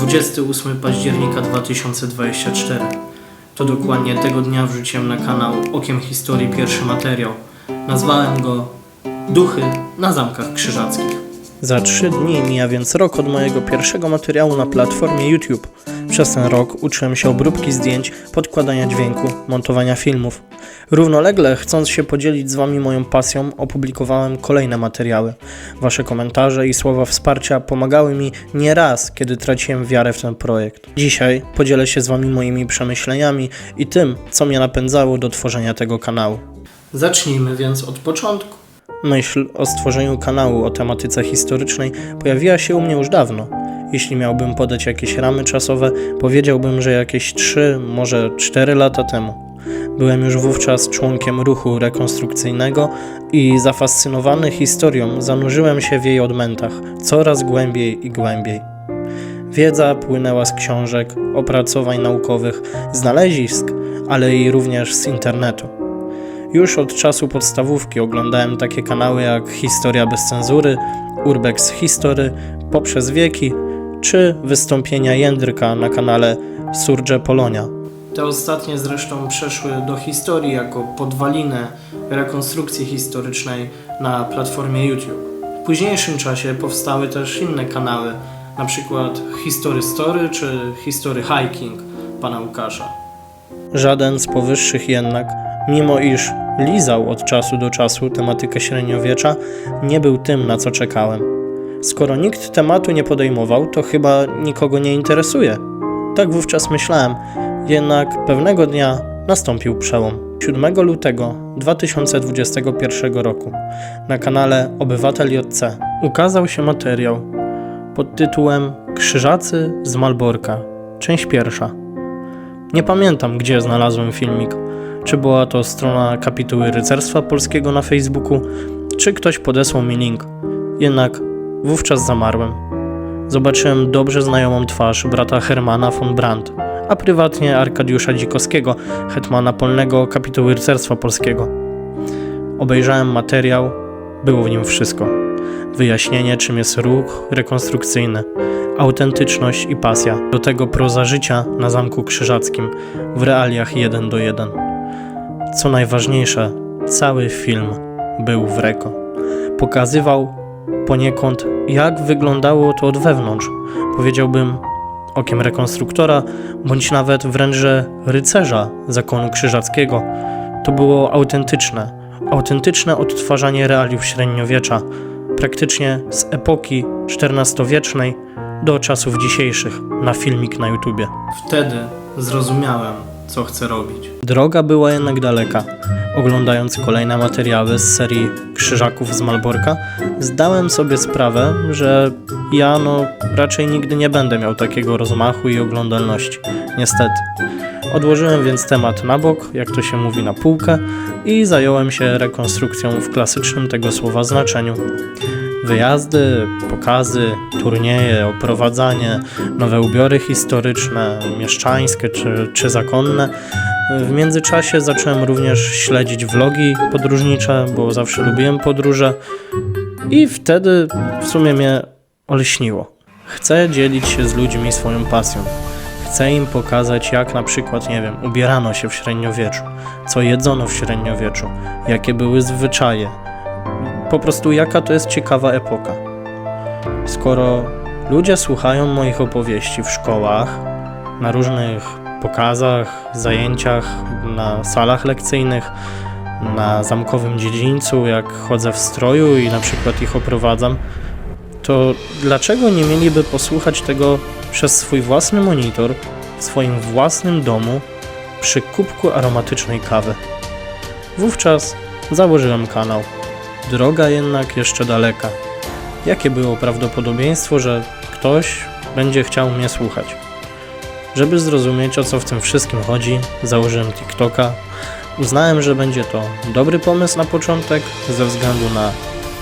28 października 2024. To dokładnie tego dnia wrzuciłem na kanał Okiem Historii pierwszy materiał. Nazwałem go Duchy na Zamkach Krzyżackich. Za trzy dni mija więc rok od mojego pierwszego materiału na platformie YouTube. Przez ten rok uczyłem się obróbki zdjęć, podkładania dźwięku, montowania filmów. Równolegle, chcąc się podzielić z Wami moją pasją, opublikowałem kolejne materiały. Wasze komentarze i słowa wsparcia pomagały mi nieraz, kiedy traciłem wiarę w ten projekt. Dzisiaj podzielę się z Wami moimi przemyśleniami i tym, co mnie napędzało do tworzenia tego kanału. Zacznijmy więc od początku. Myśl o stworzeniu kanału o tematyce historycznej pojawiła się u mnie już dawno. Jeśli miałbym podać jakieś ramy czasowe, powiedziałbym, że jakieś 3, może 4 lata temu. Byłem już wówczas członkiem ruchu rekonstrukcyjnego i zafascynowany historią zanurzyłem się w jej odmętach coraz głębiej i głębiej. Wiedza płynęła z książek, opracowań naukowych, znalezisk, ale i również z internetu. Już od czasu podstawówki oglądałem takie kanały jak Historia bez cenzury, Urbex History, Poprzez wieki czy wystąpienia Jędryka na kanale Surge Polonia. Te ostatnie zresztą przeszły do historii jako podwalinę rekonstrukcji historycznej na platformie YouTube. W późniejszym czasie powstały też inne kanały, na przykład History Story czy History Hiking pana Łukasza. Żaden z powyższych jednak, mimo iż lizał od czasu do czasu tematykę średniowiecza, nie był tym, na co czekałem. Skoro nikt tematu nie podejmował, to chyba nikogo nie interesuje. Tak wówczas myślałem, jednak pewnego dnia nastąpił przełom. 7 lutego 2021 roku na kanale Obywatel JC ukazał się materiał pod tytułem Krzyżacy z Malborka, część pierwsza. Nie pamiętam, gdzie znalazłem filmik. Czy była to strona kapituły rycerstwa polskiego na Facebooku, czy ktoś podesłał mi link. Jednak wówczas zamarłem. Zobaczyłem dobrze znajomą twarz brata Hermana von Brandt, a prywatnie Arkadiusza Dzikowskiego, hetmana polnego kapituły rycerstwa polskiego. Obejrzałem materiał, było w nim wszystko. Wyjaśnienie, czym jest ruch rekonstrukcyjny, autentyczność i pasja. Do tego proza życia na Zamku Krzyżackim w realiach 1 do 1. Co najważniejsze, cały film był w reko. Pokazywał poniekąd, jak wyglądało to od wewnątrz. Powiedziałbym okiem rekonstruktora, bądź nawet wręcz że rycerza zakonu krzyżackiego. To było autentyczne, autentyczne odtwarzanie realiów średniowiecza, praktycznie z epoki XIV-wiecznej do czasów dzisiejszych na filmik na YouTubie. Wtedy zrozumiałem, co chcę robić. Droga była jednak daleka. Oglądając kolejne materiały z serii Krzyżaków z Malborka, zdałem sobie sprawę, że ja no raczej nigdy nie będę miał takiego rozmachu i oglądalności. Niestety. Odłożyłem więc temat na bok, jak to się mówi na półkę i zająłem się rekonstrukcją w klasycznym tego słowa znaczeniu. Wyjazdy, pokazy, turnieje, oprowadzanie, nowe ubiory historyczne, mieszczańskie czy, czy zakonne. W międzyczasie zacząłem również śledzić vlogi podróżnicze, bo zawsze lubiłem podróże i wtedy w sumie mnie olśniło. Chcę dzielić się z ludźmi swoją pasją. Chcę im pokazać, jak na przykład, nie wiem, ubierano się w średniowieczu, co jedzono w średniowieczu, jakie były zwyczaje, po prostu jaka to jest ciekawa epoka. Skoro ludzie słuchają moich opowieści w szkołach, na różnych pokazach, zajęciach, na salach lekcyjnych, na zamkowym dziedzińcu, jak chodzę w stroju i na przykład ich oprowadzam, to dlaczego nie mieliby posłuchać tego przez swój własny monitor, w swoim własnym domu, przy kubku aromatycznej kawy? Wówczas założyłem kanał. Droga jednak jeszcze daleka. Jakie było prawdopodobieństwo, że ktoś będzie chciał mnie słuchać? Żeby zrozumieć o co w tym wszystkim chodzi, założyłem TikToka. Uznałem, że będzie to dobry pomysł na początek ze względu na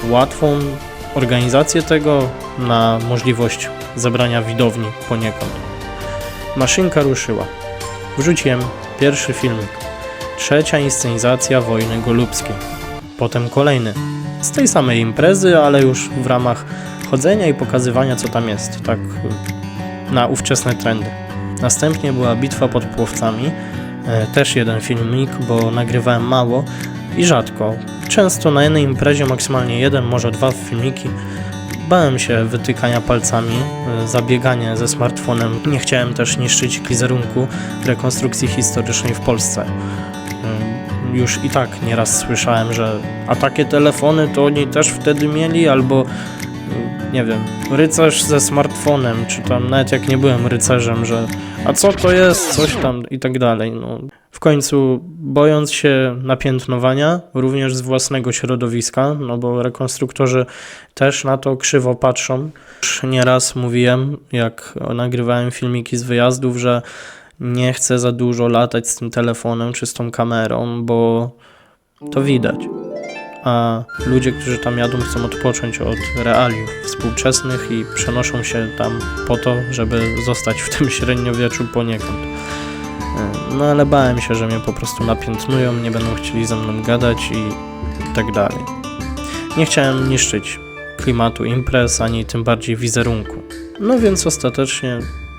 łatwą organizację tego, na możliwość zebrania widowni poniekąd. Maszynka ruszyła. Wrzuciłem pierwszy filmik. Trzecia inscenizacja wojny golubskiej. Potem kolejny. Z tej samej imprezy, ale już w ramach chodzenia i pokazywania, co tam jest. Tak na ówczesne trendy. Następnie była bitwa pod Płowcami, e, też jeden filmik, bo nagrywałem mało i rzadko. Często na jednej imprezie maksymalnie jeden, może dwa filmiki. Bałem się wytykania palcami, e, zabiegania ze smartfonem. Nie chciałem też niszczyć wizerunku rekonstrukcji historycznej w Polsce. Już i tak nieraz słyszałem, że a takie telefony to oni też wtedy mieli, albo e, nie wiem, rycerz ze smartfonem, czy tam nawet jak nie byłem rycerzem, że a co to jest, coś tam i tak dalej. No. W końcu, bojąc się napiętnowania, również z własnego środowiska, no bo rekonstruktorzy też na to krzywo patrzą. Już nieraz mówiłem, jak nagrywałem filmiki z wyjazdów, że nie chcę za dużo latać z tym telefonem czy z tą kamerą, bo to widać. A ludzie, którzy tam jadą, chcą odpocząć od realiów współczesnych i przenoszą się tam po to, żeby zostać w tym średniowieczu poniekąd. No ale bałem się, że mnie po prostu napiętnują, nie będą chcieli ze mną gadać i tak dalej. Nie chciałem niszczyć klimatu imprez, ani tym bardziej wizerunku. No więc ostatecznie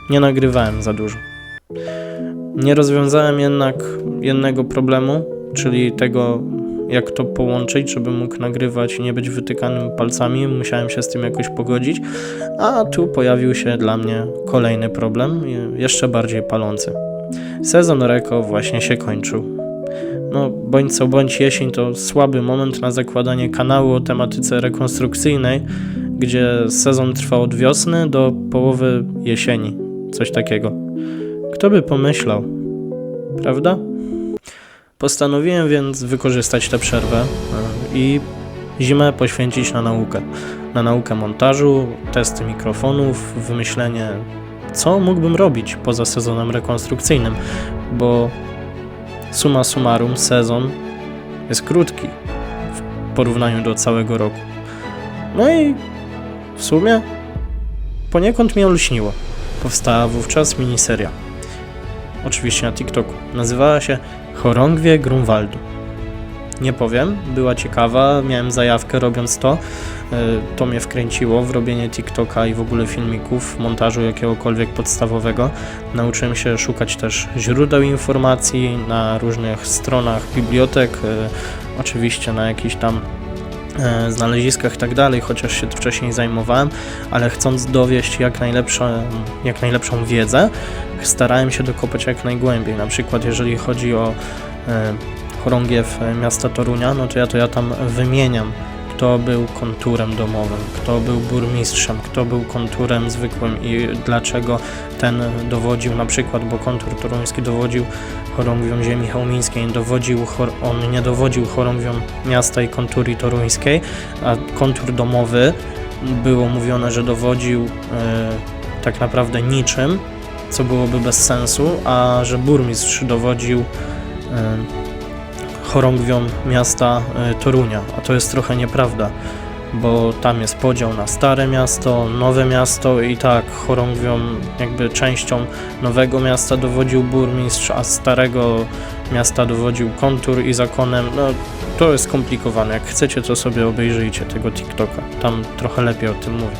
nie nagrywałem za dużo. Nie rozwiązałem jednak jednego problemu, czyli tego, jak to połączyć, żeby mógł nagrywać i nie być wytykanym palcami. Musiałem się z tym jakoś pogodzić, a tu pojawił się dla mnie kolejny problem, jeszcze bardziej palący. Sezon Reko właśnie się kończył. No, bądź co bądź jesień to słaby moment na zakładanie kanału o tematyce rekonstrukcyjnej, gdzie sezon trwa od wiosny do połowy jesieni. Coś takiego. Kto by pomyślał? Prawda? Postanowiłem więc wykorzystać tę przerwę e, i zimę poświęcić na naukę. Na naukę montażu, testy mikrofonów, wymyślenie, co mógłbym robić poza sezonem rekonstrukcyjnym, bo summa summarum sezon jest krótki w porównaniu do całego roku. No i w sumie poniekąd mnie olśniło. Powstała wówczas miniseria. Oczywiście na TikToku. Nazywała się Chorągwie Grunwaldu. Nie powiem, była ciekawa, miałem zajawkę robiąc to. E, To mnie wkręciło w robienie TikToka i w ogóle filmików, montażu jakiegokolwiek podstawowego. Nauczyłem się szukać też źródeł informacji na różnych stronach bibliotek, e, oczywiście na jakichś tam znaleziskach i tak dalej, chociaż się tym wcześniej zajmowałem, ale chcąc dowieść jak, najlepsze, jak najlepszą wiedzę, starałem się dokopać jak najgłębiej. Na przykład jeżeli chodzi o e, chorągiew e, miasta Torunia, no to ja to ja tam wymieniam, kto był konturem domowym, kto był burmistrzem, kto był konturem zwykłym i dlaczego ten dowodził na przykład, bo kontur toruński dowodził chorągwią ziemi chełmińskiej, dowodził, on nie dowodził chorągwią miasta i konturii toruńskiej, a kontur domowy było mówione, że dowodził e, tak naprawdę niczym, co byłoby bez sensu, a że burmistrz dowodził e, chorągwią miasta e, Torunia, a to jest trochę nieprawda, bo tam jest podział na stare miasto, nowe miasto i tak chorągwią jakby częścią nowego miasta dowodził burmistrz, a starego miasta dowodził kontur i zakonem, no to jest skomplikowane, jak chcecie to sobie obejrzyjcie tego TikToka, tam trochę lepiej o tym mówię.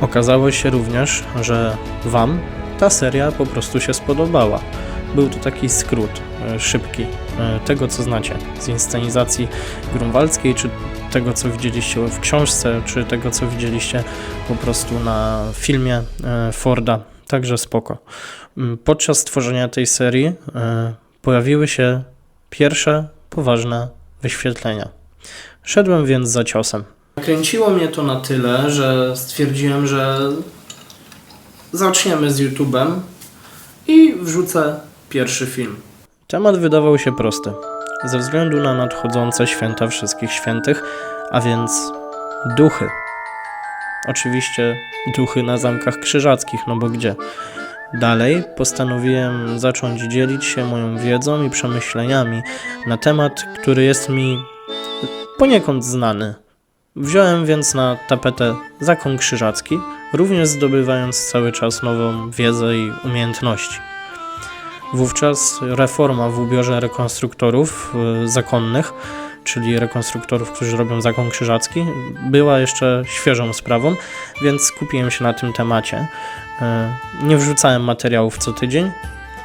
Okazało się również, że Wam ta seria po prostu się spodobała. Był to taki skrót e, szybki tego, co znacie z inscenizacji grunwaldzkiej, czy tego, co widzieliście w książce, czy tego, co widzieliście po prostu na filmie e, Forda. Także spoko. Mm, Podczas tworzenia tej serii e, pojawiły się pierwsze poważne wyświetlenia. Szedłem więc za ciosem. Kręciło mnie to na tyle, że stwierdziłem, że zaczniemy z YouTube'em i wrzucę pierwszy film. Temat wydawał się prosty. Ze względu na nadchodzące święta wszystkich świętych, a więc duchy. Oczywiście duchy na zamkach krzyżackich, no bo gdzie? Dalej postanowiłem zacząć dzielić się moją wiedzą i przemyśleniami na temat, który jest mi poniekąd znany. Wziąłem więc na tapetę zakon krzyżacki, również zdobywając cały czas nową wiedzę i umiejętności. Wówczas reforma w ubiorze rekonstruktorów y, zakonnych czyli rekonstruktorów, którzy robią zakon krzyżacki, była jeszcze świeżą sprawą, więc skupiłem się na tym temacie. E, Nie wrzucałem materiałów co tydzień,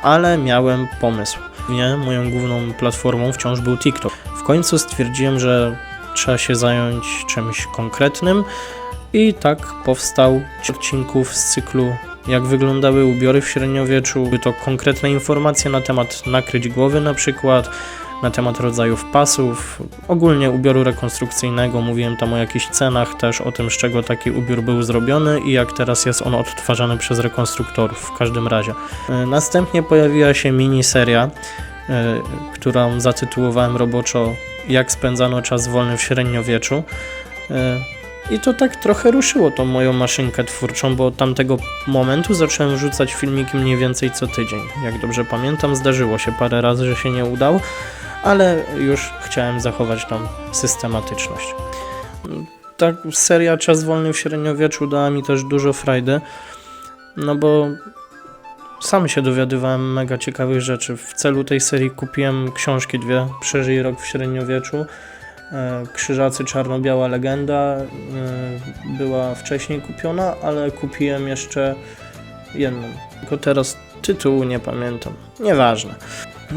ale miałem pomysł. Nie, moją główną platformą wciąż był TikTok. W końcu stwierdziłem, że trzeba się zająć czymś konkretnym i tak powstał odcinków z cyklu jak wyglądały ubiory w średniowieczu. Były to konkretne informacje na temat nakryć głowy na przykład, na temat rodzajów pasów, ogólnie ubioru rekonstrukcyjnego. Mówiłem tam o jakichś cenach, też o tym, z czego taki ubiór był zrobiony i jak teraz jest on odtwarzany przez rekonstruktorów w każdym razie. E, Następnie pojawiła się miniseria, e, którą zatytułowałem roboczo Jak spędzano czas wolny w średniowieczu. I to tak trochę ruszyło tą moją maszynkę twórczą, bo od tamtego momentu zacząłem rzucać filmiki mniej więcej co tydzień. Jak dobrze pamiętam, zdarzyło się parę razy, że się nie udało, ale już chciałem zachować tą systematyczność. Ta seria Czas wolny w średniowieczu dała mi też dużo frajdy, no bo sam się dowiadywałem mega ciekawych rzeczy. W celu tej serii kupiłem książki dwie, Przeżyj rok w średniowieczu, Krzyżacy Czarno-Biała Legenda e, była wcześniej kupiona, ale kupiłem jeszcze jedną. Tylko teraz tytułu nie pamiętam. Nieważne.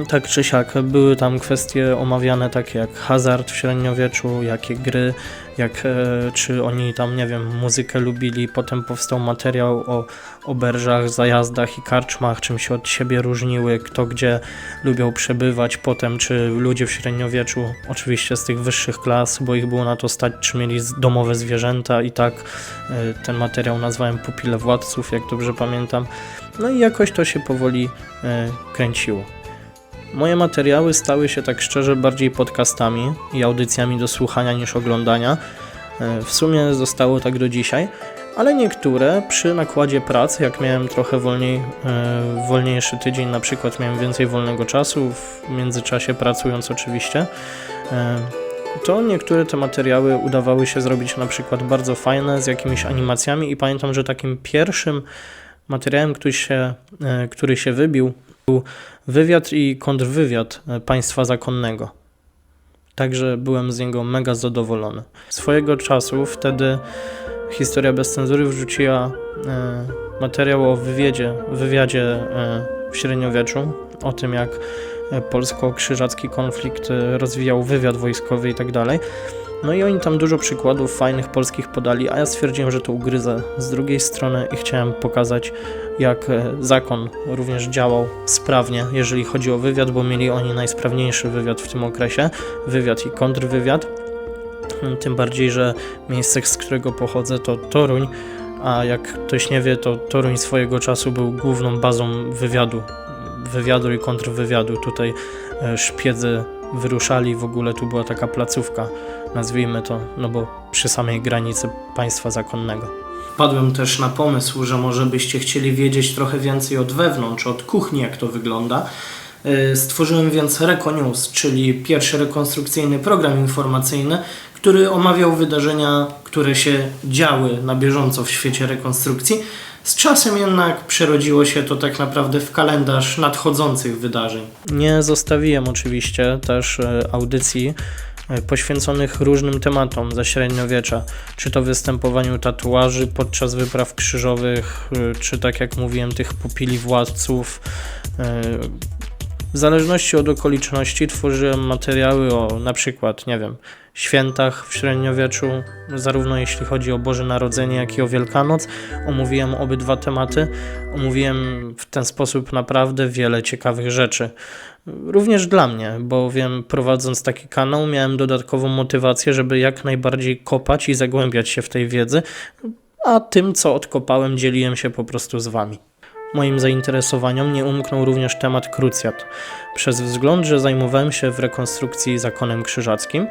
Tak czy siak, były tam kwestie omawiane takie jak hazard w średniowieczu, jakie gry, jak e, czy oni tam, nie wiem, muzykę lubili. Potem powstał materiał o oberżach, zajazdach i karczmach, czym się od siebie różniły, kto gdzie lubią przebywać. Potem, czy ludzie w średniowieczu, oczywiście z tych wyższych klas, bo ich było na to stać, czy mieli domowe zwierzęta i tak e, ten materiał nazwałem Pupile Władców, jak dobrze pamiętam. No i jakoś to się powoli e, kręciło. Moje materiały stały się tak szczerze bardziej podcastami i audycjami do słuchania niż oglądania. E, W sumie zostało tak do dzisiaj, ale niektóre przy nakładzie pracy, jak miałem trochę wolniej, e, wolniejszy tydzień, na przykład miałem więcej wolnego czasu, w międzyczasie pracując oczywiście, e, to niektóre te materiały udawały się zrobić na przykład bardzo fajne, z jakimiś animacjami i pamiętam, że takim pierwszym materiałem, który się, który się wybił, był wywiad i kontrwywiad państwa zakonnego. Także byłem z niego mega zadowolony. Swojego czasu wtedy Historia bez cenzury wrzuciła e, materiał o wywiedzie, wywiadzie e, w średniowieczu, o tym jak e, polsko-krzyżacki konflikt e, rozwijał wywiad wojskowy i tak dalej. No i oni tam dużo przykładów fajnych polskich podali, a ja stwierdziłem, że to ugryzę z drugiej strony i chciałem pokazać, jak e, zakon również działał sprawnie, jeżeli chodzi o wywiad, bo mieli oni najsprawniejszy wywiad w tym okresie, wywiad i kontrwywiad. Tym bardziej, że miejsce, z którego pochodzę, to Toruń, a jak ktoś nie wie, to Toruń swojego czasu był główną bazą wywiadu, wywiadu i kontrwywiadu. Tutaj e, szpiedzy wyruszali, w ogóle tu była taka placówka, nazwijmy to, no bo przy samej granicy państwa zakonnego. Wpadłem też na pomysł, że może byście chcieli wiedzieć trochę więcej od wewnątrz, od kuchni, jak to wygląda. E, Stworzyłem więc Rekonews, czyli pierwszy rekonstrukcyjny program informacyjny, który omawiał wydarzenia, które się działy na bieżąco w świecie rekonstrukcji. Z czasem jednak przerodziło się to tak naprawdę w kalendarz nadchodzących wydarzeń. Nie zostawiłem oczywiście też e, audycji poświęconych różnym tematom ze średniowiecza, czy to występowaniu tatuaży podczas wypraw krzyżowych, e, czy tak jak mówiłem, tych pupili władców. W zależności od okoliczności tworzyłem materiały o na przykład, nie wiem, świętach w średniowieczu, zarówno jeśli chodzi o Boże Narodzenie, jak i o Wielkanoc. Omówiłem obydwa tematy. Omówiłem w ten sposób naprawdę wiele ciekawych rzeczy. Również dla mnie, bowiem prowadząc taki kanał miałem dodatkową motywację, żeby jak najbardziej kopać i zagłębiać się w tej wiedzy, a tym, co odkopałem, dzieliłem się po prostu z Wami. Moim zainteresowaniom nie umknął również temat krucjat. Przez wzgląd, że zajmowałem się w rekonstrukcji zakonem krzyżackim,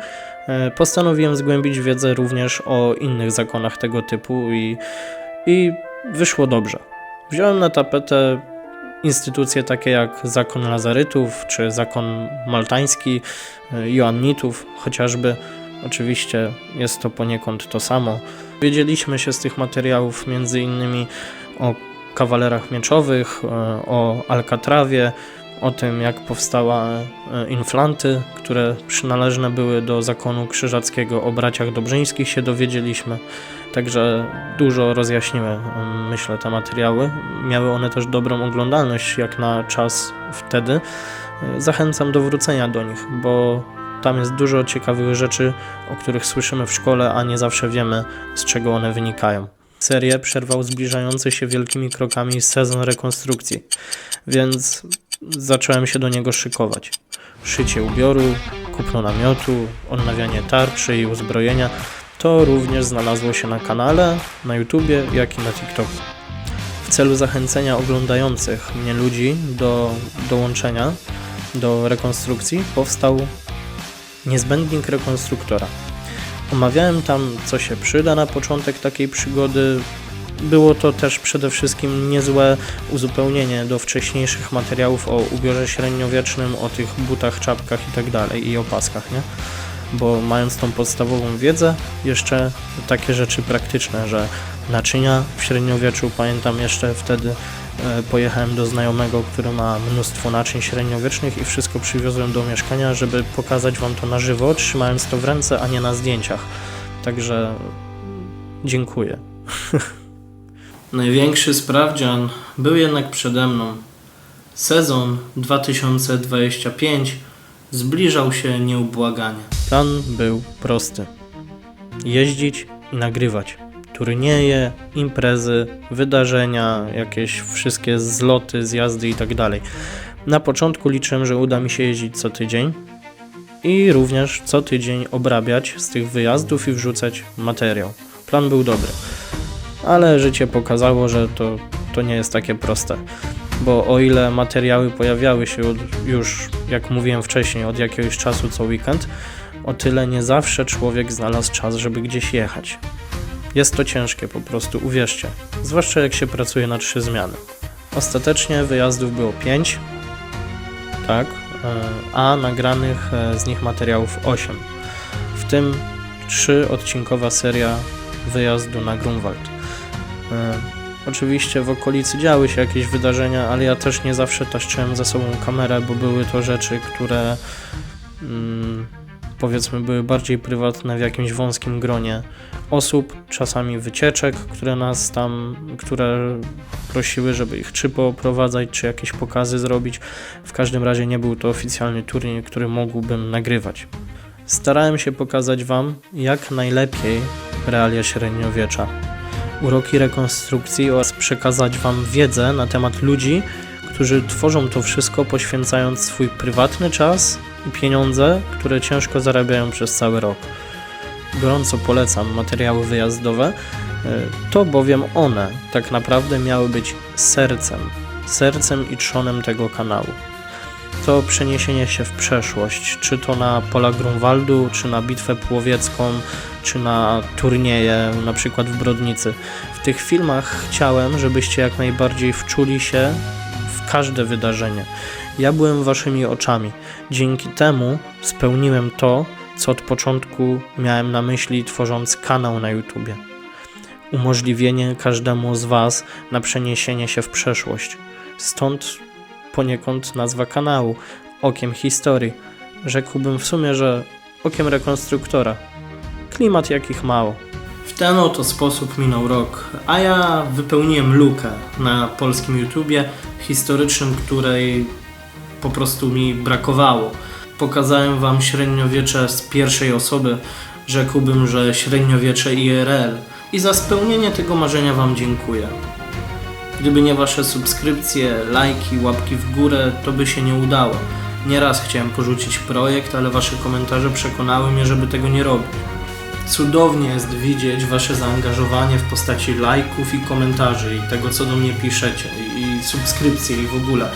e, postanowiłem zgłębić wiedzę również o innych zakonach tego typu i, i wyszło dobrze. Wziąłem na tapetę instytucje takie jak zakon Lazarytów czy zakon maltański, e, Joannitów chociażby. Oczywiście jest to poniekąd to samo. Wiedzieliśmy się z tych materiałów między innymi o kawalerach mieczowych, e, o Alcatrawie, o tym, jak powstała e, inflanty, które przynależne były do zakonu krzyżackiego o braciach Dobrzyńskich się dowiedzieliśmy. Także dużo rozjaśniły, mm, myślę, te materiały. Miały one też dobrą oglądalność, jak na czas wtedy. E, Zachęcam do wrócenia do nich, bo tam jest dużo ciekawych rzeczy, o których słyszymy w szkole, a nie zawsze wiemy, z czego one wynikają. Serię przerwał zbliżający się wielkimi krokami sezon rekonstrukcji, więc zacząłem się do niego szykować. Szycie ubioru, kupno namiotu, odnawianie tarczy i uzbrojenia to również znalazło się na kanale, na YouTubie, jak i na TikToku. W celu zachęcenia oglądających mnie ludzi do dołączenia do rekonstrukcji powstał niezbędnik rekonstruktora. Omawiałem tam, co się przyda na początek takiej przygody. Było to też przede wszystkim niezłe uzupełnienie do wcześniejszych materiałów o ubiorze średniowiecznym, o tych butach, czapkach itd. i opaskach, nie? Bo mając tą podstawową wiedzę, jeszcze takie rzeczy praktyczne, że naczynia w średniowieczu, pamiętam jeszcze wtedy pojechałem do znajomego, który ma mnóstwo naczyń średniowiecznych i wszystko przywiozłem do mieszkania, żeby pokazać Wam to na żywo, trzymając to w ręce, a nie na zdjęciach. Także dziękuję. Największy sprawdzian był jednak przede mną. Sezon 2025 zbliżał się nieubłaganie. Plan był prosty: jeździć i nagrywać. Turnieje, imprezy, wydarzenia, jakieś wszystkie zloty, zjazdy itd. Na początku liczyłem, że uda mi się jeździć co tydzień i również co tydzień obrabiać z tych wyjazdów i wrzucać materiał. Plan był dobry, ale życie pokazało, że to, to nie jest takie proste. Bo o ile materiały pojawiały się już, jak mówiłem wcześniej, od jakiegoś czasu co weekend, o tyle nie zawsze człowiek znalazł czas, żeby gdzieś jechać. Jest to ciężkie po prostu, uwierzcie. Zwłaszcza jak się pracuje na trzy zmiany. Ostatecznie wyjazdów było pięć, tak, e, a nagranych e, z nich materiałów 8. W tym trzy odcinkowa seria wyjazdu na Grunwald. E, Oczywiście w okolicy działy się jakieś wydarzenia, ale ja też nie zawsze taszczyłem za sobą kamerę, bo były to rzeczy, które mm, powiedzmy były bardziej prywatne w jakimś wąskim gronie osób, czasami wycieczek, które nas tam, które prosiły, żeby ich czy pooprowadzać, czy jakieś pokazy zrobić. W każdym razie nie był to oficjalny turniej, który mógłbym nagrywać. Starałem się pokazać Wam jak najlepiej realia średniowiecza, uroki rekonstrukcji oraz przekazać Wam wiedzę na temat ludzi, którzy tworzą to wszystko poświęcając swój prywatny czas pieniądze, które ciężko zarabiają przez cały rok. Gorąco polecam materiały wyjazdowe, e, to bowiem one tak naprawdę miały być sercem, sercem i trzonem tego kanału. To przeniesienie się w przeszłość, czy to na pola Grunwaldu, czy na bitwę płowiecką, czy na turnieje, na przykład w Brodnicy. W tych filmach chciałem, żebyście jak najbardziej wczuli się w każde wydarzenie. Ja byłem waszymi oczami. Dzięki temu spełniłem to, co od początku miałem na myśli, tworząc kanał na YouTubie. Umożliwienie każdemu z Was na przeniesienie się w przeszłość. Stąd poniekąd nazwa kanału Okiem Historii. Rzekłbym w sumie, że okiem rekonstruktora. Klimat jakich mało. W ten oto sposób minął rok, a ja wypełniłem lukę na polskim YouTubie historycznym, której po prostu mi brakowało. Pokazałem Wam średniowiecze z pierwszej osoby, rzekłbym, że średniowiecze IRL i za spełnienie tego marzenia Wam dziękuję. Gdyby nie Wasze subskrypcje, lajki, łapki w górę, to by się nie udało. Nieraz chciałem porzucić projekt, ale Wasze komentarze przekonały mnie, żeby tego nie robić. Cudownie jest widzieć Wasze zaangażowanie w postaci lajków i komentarzy i tego, co do mnie piszecie, i subskrypcji i w ogóle.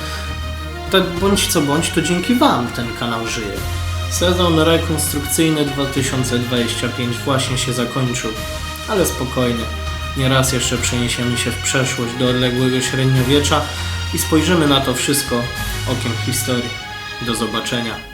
Tak bądź co bądź, to dzięki Wam ten kanał żyje. Sezon rekonstrukcyjny 2025 właśnie się zakończył, ale spokojnie. Nieraz jeszcze przeniesiemy się w przeszłość do odległego średniowiecza i spojrzymy na to wszystko okiem historii. Do zobaczenia.